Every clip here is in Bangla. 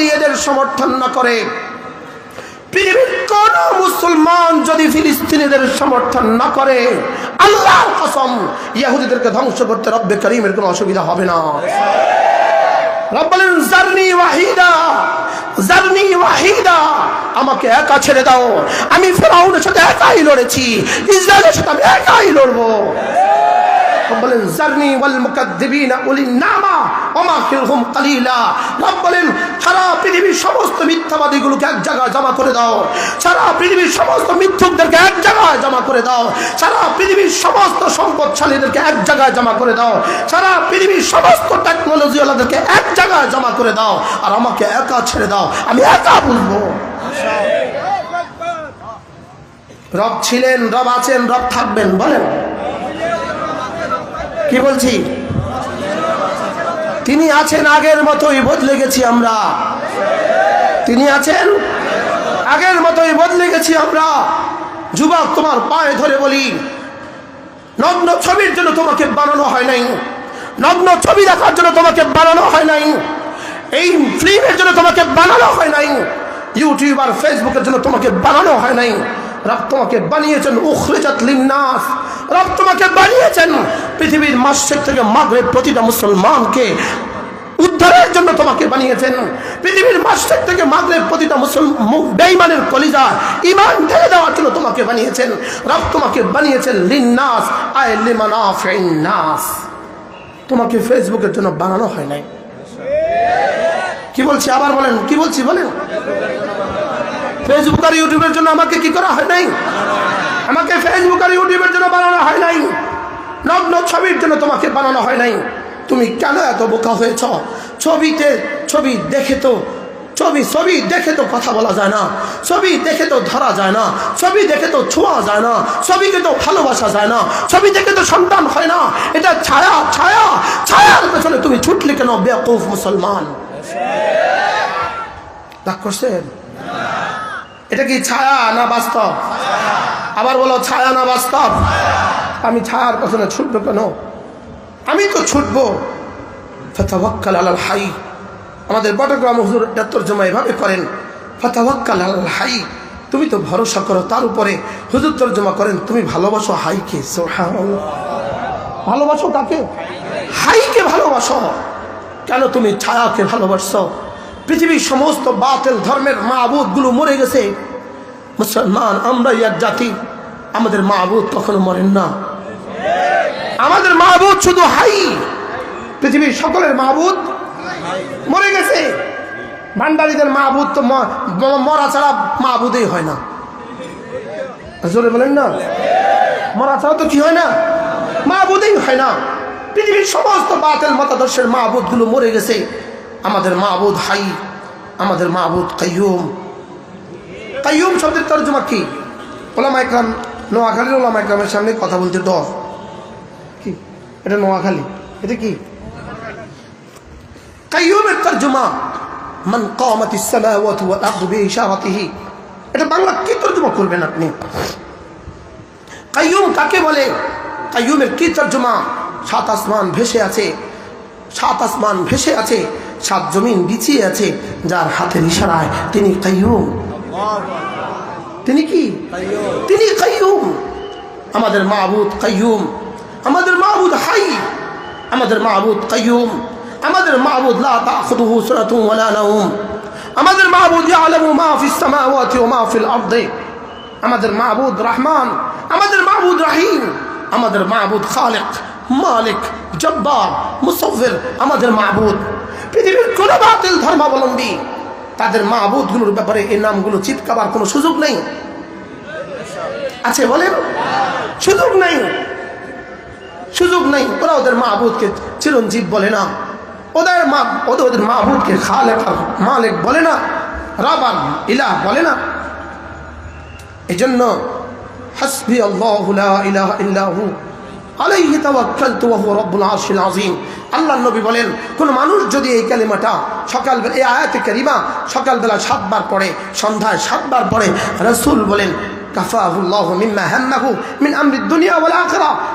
যদি এদের সমর্থন না করে। পৃথিবীর কোন মুসলমান যদি ফিলিস্তিনিদের সমর্থন না করে, আল্লাহর কসম ইহুদিদেরকে ধ্বংস করতে রব্বে করিমের কোনো অসুবিধা হবে না। আমাকে একা ছেড়ে দাও। আমি ফেরাউনের সাথে একাই লড়েছি, ইসরায়েলের সাথে আমি একাই লড়বো। বলেন, জারনি ওয়াল মুকাদ্দিবিনা উলিন নামা, ওমা ফিরহুম কালিলা। রব বলেন সারা পৃথিবীর সমস্ত মিথ্যাবাদীগুলোকে এক জায়গায় জমা করে দাও। সারা পৃথিবীর সমস্ত মিথ্যুকদেরকে এক জায়গায় জমা করে দাও। সারা পৃথিবীর সমস্ত সম্পদশালীদেরকে এক জায়গায় জমা করে দাও। সারা পৃথিবীর সমস্ত টেকনোলজিওয়ালাদেরকে এক জায়গায় জমা করে দাও। আর আমাকে একা ছেড়ে দাও। আমি একা বুঝব রব ছিলেন, রব আছেন, রব থাকবেন, বলেন। কি বলছি? তিনি আছেন আগের মতোই, বদলে গেছি আমরা। তিনি আছেন আগের মতোই, বদলে গেছি আমরা। যুবক, তোমার পায়ে ধরে বলি, নগ্ন ছবির জন্য তোমাকে বানানো হয় নাই। নগ্ন ছবি দেখার জন্য তোমাকে বানানো হয় নাই। এই ফিল্মের জন্য তোমাকে বানানো হয় নাই। ইউটিউব আর ফেসবুকের জন্য তোমাকে বানানো হয় নাই। তোমাকে বানিয়েছেন, উখরেজাত লিন্নাস। রব তোমাকে বানিয়েছেন। পৃথিবীর মাসের থেকে মাগরে প্রতিটা মুসলমানকে উদ্ধারের জন্য তোমাকে বানিয়েছেন। পৃথিবীর মাসের থেকে মাগরে প্রতিটা মুসলমান, বেঈমানের কলিজা ইমান ঢেলে দেওয়ার জন্য তোমাকে বানিয়েছেন। রব তোমাকে বানিয়েছেন লিন্নাস, আয় লিমানাফিন নাস। তোমাকে ফেসবুকের জন্য বানানো হয় নাই। কি বলছি? আবার বলেন, কি বলছি বলেন? ফেসবুক আর ইউটিউবের জন্য আমাকে কি করা হয় নাই? আমাকে ফেসবুক আর ইউটিউবের জন্য বানানো হয় নাই। নগ্ন ছবির জন্য তোমাকে বানানো হয় নাই। তুমি কেন এত বোকা হয়েছ? ছবিতে ছবি দেখে তো, ছবি ছবি দেখে তো কথা বলা যায় না। ছবি দেখে তো ধরা যায় না। ছবি দেখে তো ছোঁয়া যায় না। ছবিকে তো ভালোবাসা যায় না। ছবি দেখে তো সন্তান হয় না। এটা ছায়া ছায়া, ছায়ার পেছনে তুমি ছুটলে কেন বেকুফ মুসলমান? এটা কি ছায়া না বাস্তব? আবার বলো, ছায়া না বাস্তব? আমি ছায়ার পেছনে ছুটবো কেন? আমি তো ছুটবো। ফতাওয়াক্কাল আলাল হাই। আমাদের বটগ্রাম হুজুর তর্জমা এভাবে করেন, ফতাওয়াক্কাল আলাল হাই। তুমি তো ভরসা করো, তার উপরে হুজুর তর্জমা করেন, তুমি ভালোবাসো হাইকে। ভালোবাসো কাকে হাইকে ভালোবাসো। কেন তুমি ছায়াকে ভালোবাসছো? পৃথিবীর সমস্ত বাতিল ধর্মের মাহবুদগুলো মরে গেছে। মুসলমান, আমরাই এক জাতি। আমাদের মাহবুদ কখনো মরেন না। আমাদের মাহবুদ শুধু হাই। পৃথিবীর সকলের মাহবুদ মরে গেছে। ভান্ডারীদের মাহবুদ তো মরা ছাড়া মাহবুদই হয় না। জোরে বলেন না। মরা ছাড়া তো কি হয় না? মাহবুদই হয় না। পৃথিবীর সমস্ত বাতিল মতাদর্শের মাহবুদগুলো মরে গেছে। আমাদের মাহবুদ হাই, আমাদের মাহবুদ কাইয়ুম। কাইয়ুম শব্দের তর্জমা কি? ওলামা একরাম নোয়াখালীর ওলামা একরামের সামনে কথা বলতে ডর কি? এটা নোয়াখালী। এটা কি? কাইয়ুমের তর্জমা, মান কামাতি ওয়াল এটা বাংলা কি তর্জমা করবেন আপনি? কাইয়ুম কাকে বলে? কাইয়ুমের কি তর্জমা? সাত আসমান ভেসে আছে। সাত আসমান ভেসে আছে। সাত জমিন বিছিয়ে আছে। যার হাতের ইশারায় তিনি কাইয়ুম। তিনি কি তিনি কাইয়ুম আমাদের মাহবুদ কাইয়ুম আমাদের মাহবুদ হাই আমাদের মাহবুদ কাইয়ুম আমাদের মাহবুদ লা তাখুদুহু সুরাতুন ওয়ালা নাওম আমাদের মাহবুদ ইয়ালামু মা ফিস সামাওয়াতি ওয়া মা ফিল আরদি আমাদের মাহবুদ রহমান আমাদের মাহবুদ রাহিম আমাদের মাহবুদ খালেক মালিক জব্বার মুসফির আমাদের মাহবুদ পৃথিবীর কোন বাতিল ধর্মাবলম্বী তাদের মাহবুদগুলোর ব্যাপারে এই নামগুলো চিৎকাবার কোনো সুযোগ নেই। আছে বলেন? সুযোগ নেই। সুযোগ নেই। ওরা ওদের মাহবুদকে চিরঞ্জীব বলে না। ওদের মা ওদের ওদের মাহবুদকে খালেক আর মালিক বলে না। রাবান ইলাহ বলে না। এই জন্য হাসবি আল্লাহ ইলাহা ইল্লাহু আলাইহি তাওয়াক্কালতু ওয়া হুয়া রাব্বুল আরশিল আযীম। আল্লাহর নবী বলেন, কোন মানুষ যদি এই কালিমাটা সকালবেলা, এই আয়াতে কারিমা সকালবেলা সাতবার পড়ে, সন্ধ্যায় সাতবার পড়ে, রাসূল বলেন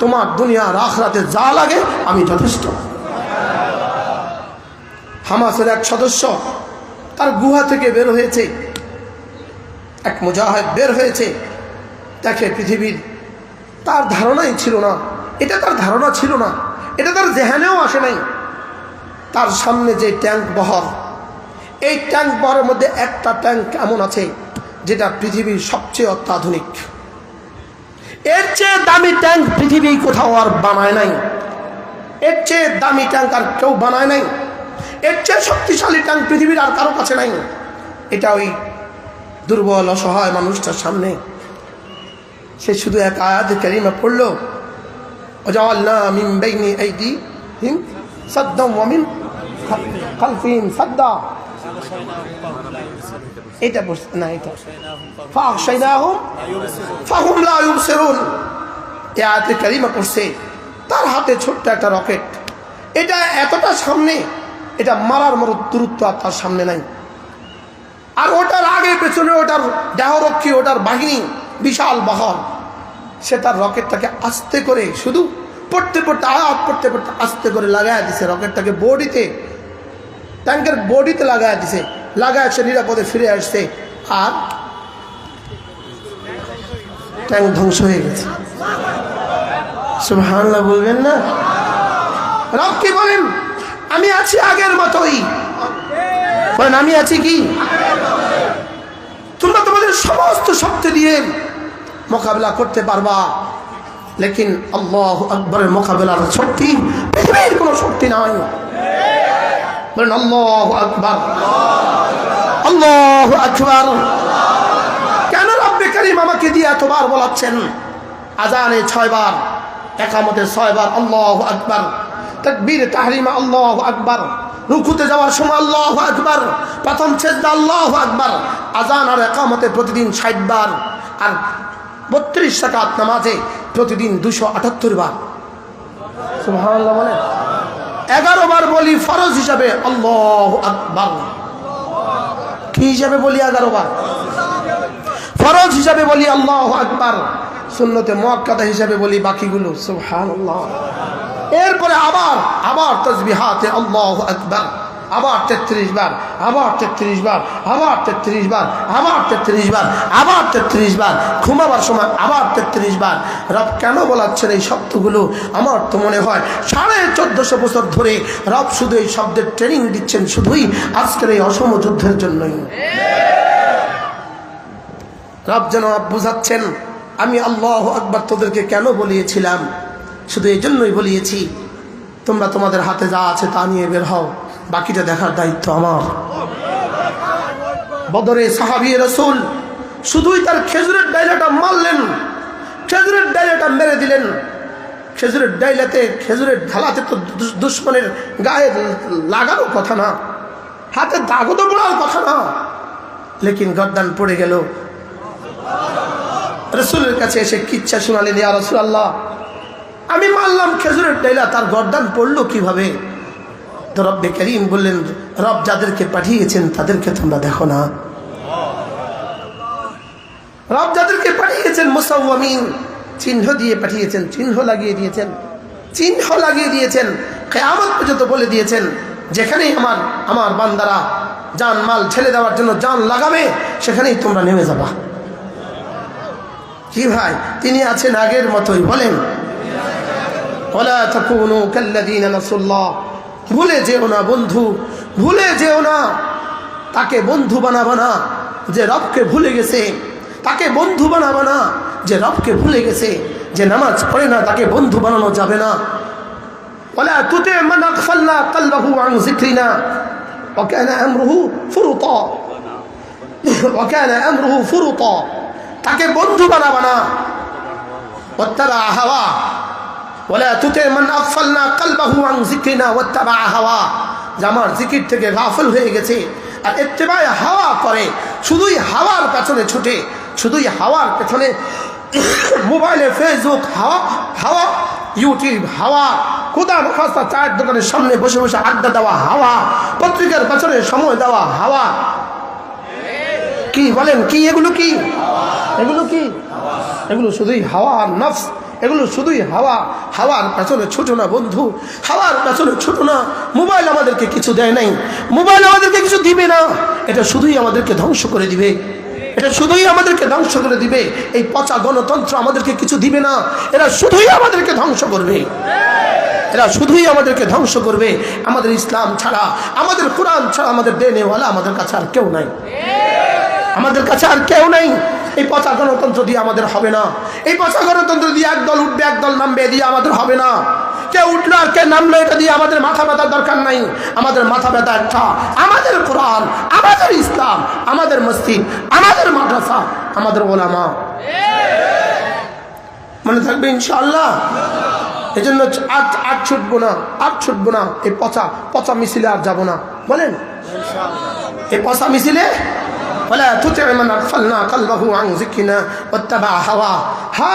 তোমার আখিরাতে যা লাগে আমি যথেষ্ট। হামাসের এক সদস্য তার গুহা থেকে বের হয়েছে, এক বের হয়েছে পৃথিবীর তার ধারণাই ছিল না, এটা তার ধারণা ছিল না। এটা তার জেহানেও আসে নাই। তার সামনে যে ট্যাঙ্ক বহর, এই ট্যাঙ্ক বহরের মধ্যে একটা ট্যাঙ্ক এমন আছে, যেটা পৃথিবীর সবচেয়ে অত্যাধুনিক। এর চেয়ে দামি ট্যাঙ্ক পৃথিবী কোথাও আর বানায় নাই। এর চেয়ে দামি ট্যাঙ্ক আর কেউ বানায় নাই। এর চেয়ে শক্তিশালী ট্যাঙ্ক পৃথিবীর আর কারও কাছে নাই। এটা ওই দুর্বল, অসহায় মানুষটার সামনে। সে শুধু এক আয়াত কারিমা পড়ল এটা তার হাতে ছোট্ট একটা রকেট। এটা এতটা সামনে, এটা মারার মতো দূরত্ব আর তার সামনে নাই। আর ওটার আগে পেছনে ওটার দেহরক্ষী, ওটার বাহিনী বিশাল বহর সে তার রকেটটাকে আস্তে করে শুধু পড়তে পড়তে, আয়াত পড়তে পড়তে আস্তে করে লাগায় দিছে রকেটটাকে বডিতে, ট্যাঙ্কের বডিতে লাগায় দিছে, লাগায় সে নিরাপদে ফিরে আসছে। আর ট্যাঙ্ক ধ্বংস হয়ে গেছে। সুবহানাল্লাহ বলবেন না? রব কি বলেন? আমি আছি আগের মতোই। বলেন, আমি আছি কি? তোমরা তোমাদের সমস্ত শক্তি দিয়ে মোকাবেলা করতে পারবা। লেকিন আল্লাহ আকবরের মোকাবেলার শক্তি, পৃথিবীর কোনো শক্তি নাই। বলেন, আল্লাহ আকবর। আল্লাহ আকবর। কেন রব্বে করিম আমাকে দিয়ে এতবার বলাচ্ছেন? আজানে ছয়বার, একামতে ছয়বার, আল্লাহ আকবর। তকবীর, তাহরিমা, আল্লাহ আকবর। রুকুতে যাওয়ার সময়, আল্লাহ আকবর। প্রথম ছেদা আল্লাহ আকবর। আজান আর একামতে প্রতিদিন ষাট বার। আর বত্রিশ টাকাত নামাজে প্রতিদিন দুশো আটাত্তর বার। বলে এগারো বার বলি ফরজ হিসাবে আল্লাহ আকবর। কি হিসাবে বলি এগারো বার? ফরজ হিসাবে বলি আল্লাহ আকবর। সুন্নতে মোয়াক্কাদা হিসাবে বলি বাকিগুলো, সুবহানাল্লাহ। এরপরে আবার আবার তসবিহাতে আল্লাহ আকবর। আবার তেত্রিশ বার, আবার তেত্রিশ বার, আবার তেত্রিশ বার, আবার তেত্রিশ বার, আবার তেত্রিশ বার, ঘুমাবার সময় আবার তেত্রিশ বার। রব কেন বলাচ্ছেন এই শব্দগুলো? আমার তো মনে হয় সাড়ে চোদ্দশো বছর ধরে রব শুধু এই শব্দের ট্রেনিং দিচ্ছেন, শুধুই আজকের এই অসম যুদ্ধের জন্যই। রব যেন বুঝাচ্ছেন, আমি আল্লাহ আকবর তোদেরকে কেন বলিয়েছিলাম? শুধু এই জন্যই বলিয়েছি, তোমরা তোমাদের হাতে যা আছে তা নিয়ে বের হও। বাকিটা দেখার দায়িত্ব আমার। বদরে সাহাবি রসুল শুধুই তার খেজুরের ডাইলাটা মারলেন, খেজুরের ডাইলাটা মেরে দিলেন। খেজুরের ডাইলাতে, খেজুরের ঢালাতে তো দুশ্মনের গায়ে লাগানোর কথা না, হাতে দাগও তো পড়ার কথা না। লেকিন গদ্দান পড়ে গেল। রসুলের কাছে এসে কিচ্ছা শোনালেন, ইয়া রসুল আল্লাহ আমি মারলাম, খেজুরের ডাইলা তার গর্দান পড়ল কীভাবে? তো রব্বে করিম বললেন, রব যাদেরকে পাঠিয়েছেন তাদেরকে তোমরা দেখো না। রব যাদেরকে পাঠিয়েছেন মুসাউমিন চিহ্ন দিয়ে পাঠিয়েছেন, চিহ্ন লাগিয়ে দিয়েছেন, চিহ্ন লাগিয়ে দিয়েছেন, কেয়ামত পর্যন্ত বলে দিয়েছেন, যেখানেই আমার আমার বান্দারা জান মাল ছেড়ে দেওয়ার জন্য জান লাগাবে, সেখানেই তোমরা নেমে যাবা। কি ভাই, তিনি আছেন আগের মতোই, বলেন, ওলা তাকুনু ভুলে যেও না বন্ধু, ভুলে যেও না। তাকে বন্ধু বানাবো না, যে রবকে ভুলে গেছে। তাকে বন্ধু বানাবো না, যে রবকে ভুলে গেছে। যে নামাজ পড়ে না, তাকে বন্ধু বানানো যাবে না। ওলা তুতে মান আন যিকরিনা। ওয়া কানা আমরুহু ফুরুতা। ওয়া কানা আমরুহু ফুরুতা। তাকে বন্ধু বানাবো না। ওয়াত্তাবা হাওয়া ওলা তুতে মান আগফালনা কলবহু আন যিকরিনা ওয়াত্তাবা হাওয়া। যে আমার জিকির থেকে গাফল হয়ে গেছে। আর এত্তেবায় হাওয়া করে, শুধুই হাওয়ার পেছনে ছুটে, শুধুই হাওয়ার পেছনে মোবাইলে ফেসবুক হাওয়া হাওয়া, ইউটিউব হাওয়া কোদা খাস্তা চায়ের দোকানের সামনে বসে বসে আড্ডা দেওয়া হাওয়া, পত্রিকার পেছনে সময় দেওয়া হাওয়া। কি বলেন, কি এগুলো কি? এগুলো কি? এগুলো শুধুই হাওয়া আর নফস। এগুলো শুধুই হাওয়া। হাওয়ার পেছনে ছোট না বন্ধু। হাওয়ার পেছনে ছোট না। মোবাইল আমাদেরকে কিছু দেয় নাই। মোবাইল আমাদেরকে কিছু দিবে না। এটা শুধুই আমাদেরকে ধ্বংস করে দিবে। এটা শুধুই আমাদেরকে ধ্বংস করে দিবে। এই পচা গণতন্ত্র আমাদেরকে কিছু দিবে না। এরা শুধুই আমাদেরকে ধ্বংস করবে। এরা শুধুই আমাদেরকে ধ্বংস করবে। আমাদের ইসলাম ছাড়া, আমাদের কোরআন ছাড়া আমাদের দেনেওয়ালা আমাদের কাছে আর কেউ নাই। আমাদের কাছে আর কেউ নেই। এই পচা গণতন্ত্র দিয়ে আমাদের হবে না। এই পচা গণতন্ত্র দিয়ে একদল উঠবে, একদল নামবে দিয়ে আমাদের হবে না। কে উঠল আর কে নামলো, এটা দিয়ে আমাদের মাথা ব্যথার দরকার নাই। আমাদের মাথা ব্যথা একটা। আমাদের কোরআন, আমাদের ইসলাম, আমাদের মসজিদ, আমাদের মাদ্রাসা, আমাদের ওলামা। মনে থাকবে ইনশাল্লাহ এই জন্য আর আর ছুটবো না, আর ছুটবো না। এই পচা পচা মিছিলে আর যাব না। বলেন? এই পচা মিছিলে ওলা তুতে মান আফালনা কালবাহু আং জিকিনা হাওয়া হা,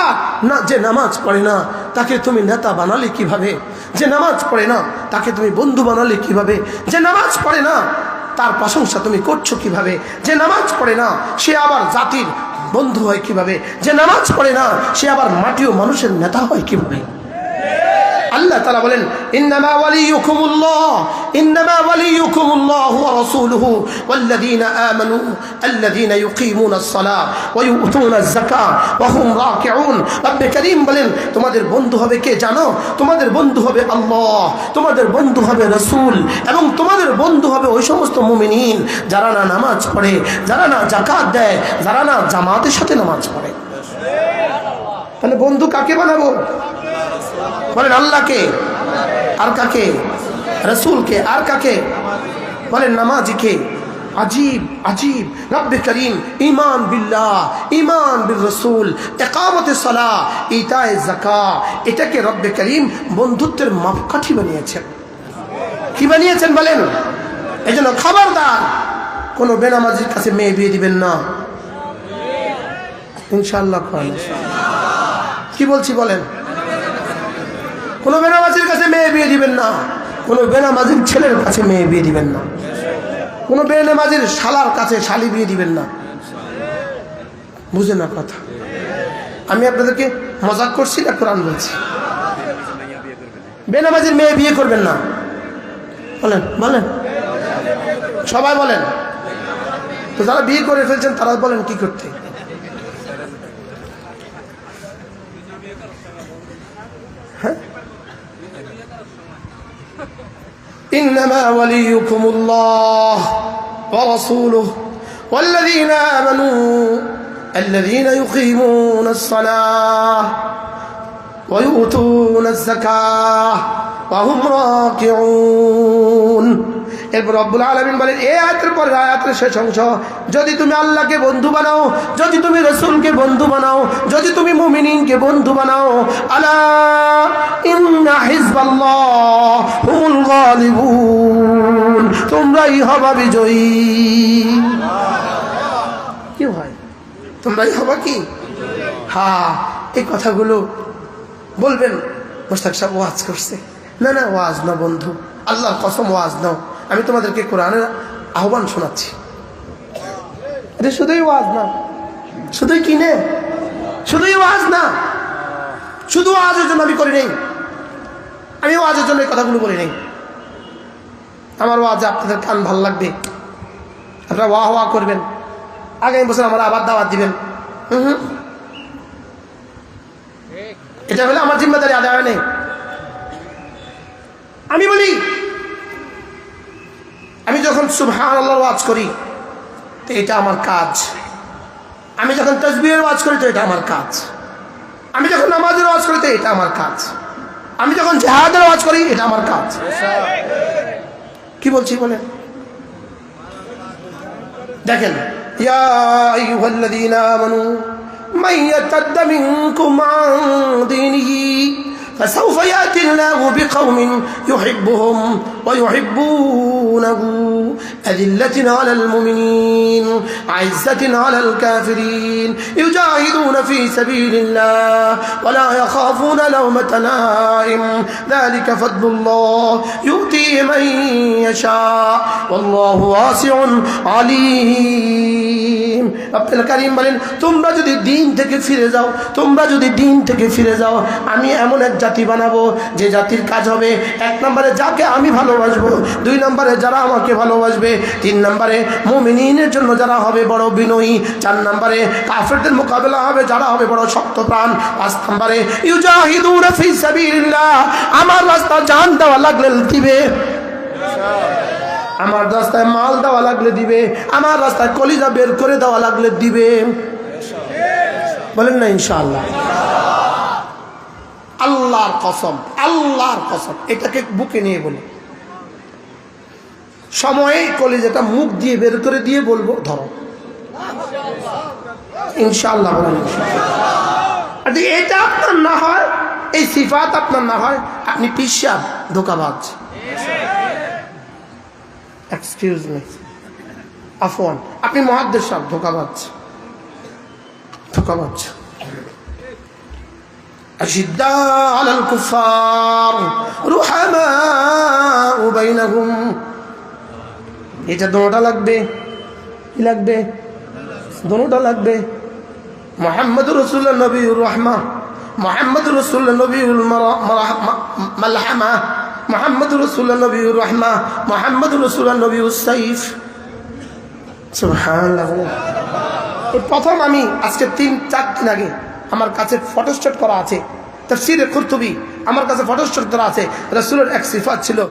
না, যে নামাজ পড়ে না, তাকে তুমি নেতা বানালে কীভাবে? যে নামাজ পড়ে না, তাকে তুমি বন্ধু বানালে কীভাবে? যে নামাজ পড়ে না, তার প্রশংসা তুমি করছ কীভাবে? যে নামাজ পড়ে না, সে আবার জাতির বন্ধু হয় কীভাবে? যে নামাজ পড়ে না, সে আবার মাটিও মানুষের নেতা হয় কীভাবে? আল্লাহ তারা বলেন বলেন, তোমাদের বন্ধু হবে কে জানো? তোমাদের বন্ধু হবে আল্লাহ, তোমাদের বন্ধু হবে রসুল এবং তোমাদের বন্ধু হবে ওই সমস্ত মুমিনিন যারা না নামাজ পড়ে, যারা না জাকাত দেয়, যারা না জামাতের সাথে নামাজ পড়ে। তাহলে বন্ধু কাকে বানাবো? বলেন আল্লাহকে, আর কাকে? রসুলকে, আর কাকে? বলেন নামাজিকে। আজীব আজীব। রব্বে করিম ইমান বিল্লাহ ইমান বিল রসুল একামতে সালা ইতায় জাকা এটাকে রব্বে করিম বন্ধুত্বের মাপকাঠি বানিয়েছেন। কি বানিয়েছেন বলেন? এই জন্য খবরদার। কোনো বেনামাজির কাছে মেয়ে বিয়ে দিবেন না। ইনশাল্লাহ কি বলছি বলেন? কোনো বেনামাজির কাছে মেয়ে বিয়ে দিবেন না। কোনো বেনামাজির ছেলের কাছে মেয়ে বিয়ে দিবেন না। কোনো বেনামাজির শালার কাছে শালি বিয়ে দিবেন না। বুঝে না কথা? আমি আপনাদেরকে মজাক করছি না কোরআন বলছি? বেনামাজির মেয়ে বিয়ে করবেন না। বলেন বলেন। সবাই বলেন। তো যারা বিয়ে করে ফেলছেন তারা বলেন কি করতে? إنما وليكم الله ورسوله والذين آمنوا الذين يقيمون الصلاة ويؤتون الزكاة وهم راكعون. এরপর রব্বুল আলমিন বলেন, এ আয়াতের পর আয়াতের শেষ অংশ, যদি তুমি আল্লাহকে বন্ধু বানাও, যদি তুমি রসুলকে বন্ধু বানাও, যদি তুমি মুমিনিনকে বন্ধু বানাও আল্লাহ ইন্না তোমরাই হবা বিজয়ী। কি হয় তোমরাই হবা কি? হ্যাঁ এই কথাগুলো বলবেন মোস্তাক সাহেব ওয়াজ করছে। না না, ওয়াজ না বন্ধু, আল্লাহর কসম ওয়াজ নাও। আমি তোমাদেরকে কোরআনের আহ্বান শোনাচ্ছি। এটা শুধুই ওয়াজ না। শুধুই কিনে শুধুই ওয়াজ না। শুধু ওয়াজের জন্য আমি করি নেই। আমি ওয়াজের জন্য এই কথাগুলো বলি নেই। আমার ওয়াজে আপনাদের কান ভালো লাগবে। আপনারা ওয়া ওয়া করবেন। আগামী বছর আমার আবার দাওয়াত দিবেন। হুম এটা হলে আমার জিম্মাদারি আদায় নেই। আমি বলি সুবহান আল্লাহর ওয়াজ করি তো এটা আমার কাজ আমি যখন তসবিরের ওয়াজ করি তো এটা আমার কাজ আমি যখন নামাজের ওয়াজ করি তো এটা আমার কাজ আমি যখন জেহাদের ওয়াজ করি এটা আমার কাজ কি বলছি বলেন দেখেন ইয়া আইয়ুহাল্লাযীনা আমানু মান ইয়াতাদ্দা মিনকুম আন দীনিহি فسوف يأتي الله بقوم يحبهم ويحبونه أذلة على المؤمنين عزة على الكافرين يجاهدون في سبيل الله ولا يخافون لومة لائم ذلك فضل الله يؤتيه من يشاء والله واسع عليم আব্দুল করিম বলেন তোমরা যদি দিন থেকে ফিরে যাও তোমরা যদি দিন থেকে ফিরে যাও আমি এমন এক জাতি বানাবো যে জাতির কাজ হবে এক নম্বরে যাকে আমি ভালোবাসবো দুই নম্বরে যারা আমাকে ভালোবাসবে, তিন নম্বরে মুমিনের জন্য যারা হবে বড় বিনয়ী, চার নম্বরে কাফেরদের মোকাবেলা হবে যারা হবে বড় শক্ত প্রাণ, পাঁচ নম্বরে ইউজাহিদুনা ফি সাবিলিল্লাহ, আমার রাস্তা জান দেওয়া লাগলে দিবে। আমার রাস্তায় মাল দেওয়া লাগলে দিবে, আমার রাস্তায় কলিজা বের করে দেওয়া লাগলে দিবে। বলেন না, ইনশাআল্লাহ। আল্লাহর কসম আল্লাহর কসম, এটাকে বুকে নিয়ে বলি। সময়ে কলিজাটা মুখ দিয়ে বের করে দিয়ে বলবো ধরো ইনশাআল্লাহ বলেন ইনশাআল্লাহ। আর যদি এটা আপনার না হয় এই সিফাত আপনার না হয় আপনি পিসাব ধোকাবাজ এক্সকিউজ মি আফওয়ান আপনি মহাদ্দেশ সাহেব ধোকাবাজ ধোকাবাজ أشداء على الكفار رحماء بينهم এটা দোনোটা লাগবে। কি লাগবে? দোনোটা লাগবে। মোহাম্মদ রসুল্লাহ নবীর রহমা। মোহাম্মদ রসুল্লাহ নবীর মালহামা। মোহাম্মদ রসুল্লাহ নবীর রহমা। মোহাম্মদ রসুল্লাহ নবীর সাইফ। প্রথম আমি আজকে তিন, চার দিন আগে আমার কাছে ফটোস্টেট করা আছে। তার সিরে কুর্তুবি। আমার কাছে ফটোস্টেট করা আছে। রসুলের এক সিফাত ছিল।